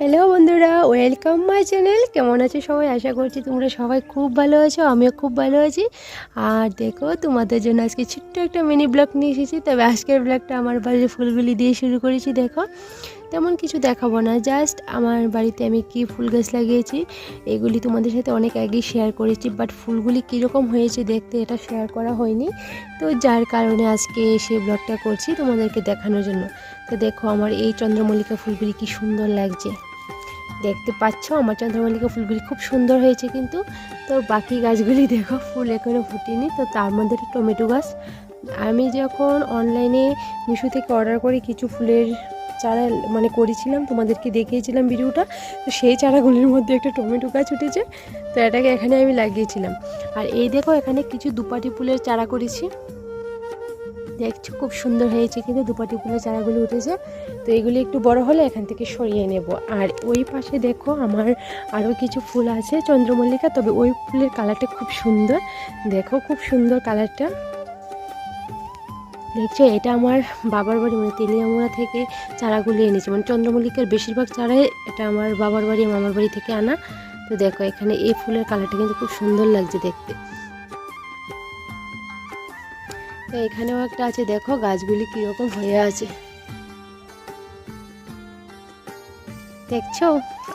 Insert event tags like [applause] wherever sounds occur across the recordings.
Hello বন্ধুরা welcome my channel কেমন আছো সবাই? আশা করছি তোমরা সবাই খুব ভালো আছো, আমিও খুব ভালো আছি। আর দেখো, তোমাদের জন্য আজকে ছোট্ট একটা মিনি ব্লগ নিয়ে এসেছি। তবে আজকের ব্লগটা আমার বাড়ির ফুলগুলি দিয়ে শুরু করেছি, দেখো। তেমন কিছু দেখাবো না জাস্ট আমার বাড়িতে আমি কি ফুল গাছ লাগিয়েছি, এগুলি তোমাদের সাথে অনেক আগেই শেয়ার করেছি। বাট ফুলগুলি কীরকম হয়েছে দেখতে এটা শেয়ার করা হয়নি। তো যার কারণে আজকে সেই ব্লগটা করছি তোমাদেরকে দেখানোর জন্য। তো দেখো, আমার এই চন্দ্রমল্লিকা ফুলগুলি কি সুন্দর লাগছে। দেখতে পাচ্ছ, আমার চন্দ্রমল্লিকা ফুলগুলি খুব সুন্দর হয়েছে কিন্তু। তো বাকি গাছগুলি দেখো, ফুল এখনও ফুটেনি। তো তার মধ্যে টমেটো গাছ। আমি যখন অনলাইনে মিশো থেকে অর্ডার করে কিছু ফুলের চারা মানে করেছিলাম, তোমাদেরকে দেখিয়েছিলাম ভিডিওটা, তো সেই চারাগুলির মধ্যে একটা টমেটো গাছ উঠেছে। তো এটাকে এখানে আমি লাগিয়েছিলাম। আর এই দেখো, এখানে কিছু দুপাটি ফুলের চারা করেছি। দেখছ, খুব সুন্দর হয়েছে কিন্তু দুপাটি ফুলের চারাগুলো উঠেছে। তো এগুলি একটু বড় হলে এখান থেকে সরিয়ে নেব। আর ওই পাশে দেখো আমার আরও কিছু ফুল আছে চন্দ্রমল্লিকা, তবে ওই ফুলের কালারটা খুব সুন্দর। দেখো খুব সুন্দর কালারটা। দেখছ, এটা আমার বাবার বাড়ি মানে তেলিয়ামোড়া থেকে চারাগুলি এনেছে। মানে চন্দ্রমল্লিকার বেশিরভাগ চারাই এটা আমার বাবার বাড়ি, মামার বাড়ি থেকে আনা। তো দেখো, এখানে এই ফুলের কালারটা কিন্তু খুব সুন্দর লাগছে দেখতে। তো এখানেও একটা আছে। দেখো গাছগুলি কীরকম হয়ে আছে। দেখছ?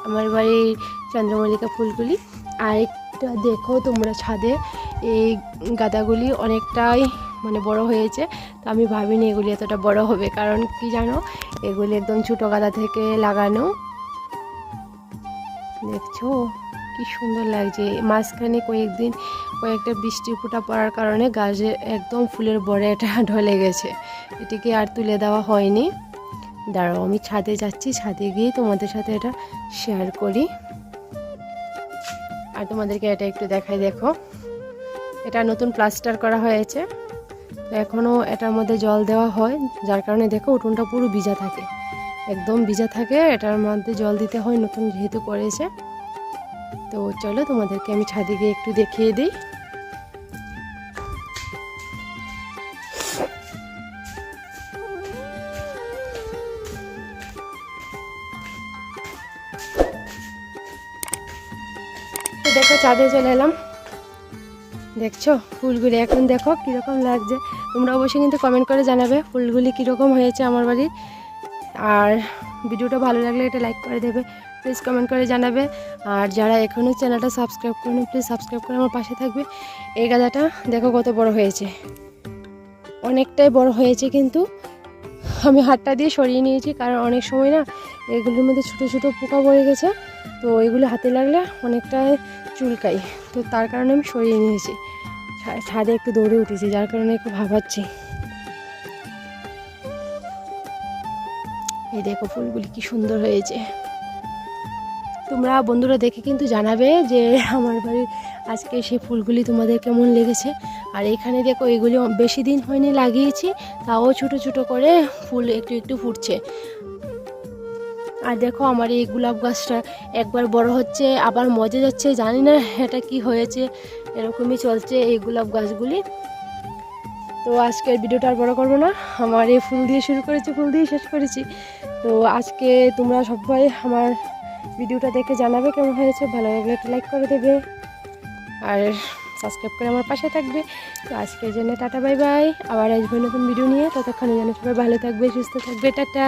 আমার বাড়ির চন্দ্রমল্লিকা ফুলগুলি। আর একটা দেখো তোমরা ছাদে। এই গাদাগুলি অনেকটাই মানে বড় হয়েছে। তো আমি ভাবিনি এগুলি এতটা বড় হবে। কারণ কি জানো? এগুলি একদম ছোটো গাদা থেকে লাগানো। দেখছ? কি সুন্দর লাগছে। মাঝখানে কয়েকদিন কয়েকটা বৃষ্টি ফোঁটা পড়ার কারণে গাছে একদম ফুলের বড়ে এটা [laughs] ঢলে গেছে। এটিকে আর তুলে দেওয়া হয়নি। দাঁড়াও, আমি ছাদে যাচ্ছি। ছাদে গিয়ে তোমাদের সাথে এটা শেয়ার করি। আর তোমাদেরকে এটা একটু দেখাই, দেখো। এটা নতুন প্লাস্টার করা হয়েছে। এখনও এটার মধ্যে জল দেওয়া হয়। যার কারণে দেখো উঠোনটা পুরো ভিজা থাকে। একদম ভিজা থাকে। এটার মধ্যে জল দিতে হয় নতুন যেহেতু করেছে। তো চলো তোমাদেরকে আমি ছাদে গিয়ে একটু দেখিয়ে দিই। দেখো ছাদে চলে এলাম। দেখছ? ফুলগুলি এখন দেখো কীরকম লাগছে। তোমরা অবশ্যই কিন্তু কমেন্ট করে জানাবে ফুলগুলি কীরকম হয়েছে আমার বাড়ির আর ভিডিওটা ভালো লাগলে এটা লাইক করে দেবে প্লিজ কমেন্ট করে জানাবে। আর যারা এখনও চ্যানেলটা সাবস্ক্রাইব করুন প্লিজ সাবস্ক্রাইব করে আমার পাশে থাকবে। এই গাদাটা দেখো কত বড় হয়েছে। অনেকটাই বড় হয়েছে কিন্তু আমি হাতটা দিয়ে সরিয়ে নিয়েছি, কারণ অনেক সময় না এগুলোর মধ্যে ছোটো ছোটো পোকা পড়ে গেছে। তো এগুলো হাতে লাগলে অনেকটাই চুলকাই। তো তার কারণে আমি সরিয়ে নিয়েছি। ছাদে একটু দৌড়ে উঠেছি, যার কারণে একটু ভাবাচ্ছি। এই দেখো ফুলগুলি কি সুন্দর হয়েছে। তোমরা বন্ধুরা দেখে কিন্তু জানাবে যে আমার বাড়ির আজকে সেই ফুলগুলি তোমাদের কেমন লেগেছে। আর এখানে দেখো এগুলি বেশি দিন হয়নি লাগিয়েছি, তাও ছোট ছোট করে ফুল একটু একটু ফুটছে। আর দেখো আমার এই গোলাপ গাছটা একবার বড় হচ্ছে, আবার মজে যাচ্ছে, জানি না এটা কি হয়েছে, এরকমই চলছে এই গোলাপ গাছগুলি। তো আজকের ভিডিওটা আর বড় করব না, আমার এই ফুল দিয়ে শুরু করেছি, ফুল দিয়ে শেষ করেছি। তো আজকে তোমরা সবাই আমার ভিডিওটা দেখে জানাবে কেমন হয়েছে, ভালো লাগলে একটা লাইক করে দেবে, আর সাবস্ক্রাইব করে আমার পাশে থাকবে। তো আজকের জন্য টাটা বাই বাই আবার আসবে নতুন ভিডিও নিয়ে ততক্ষণে যেন সবাই ভালো থাকবে, সুস্থ থাকবে, টাটা।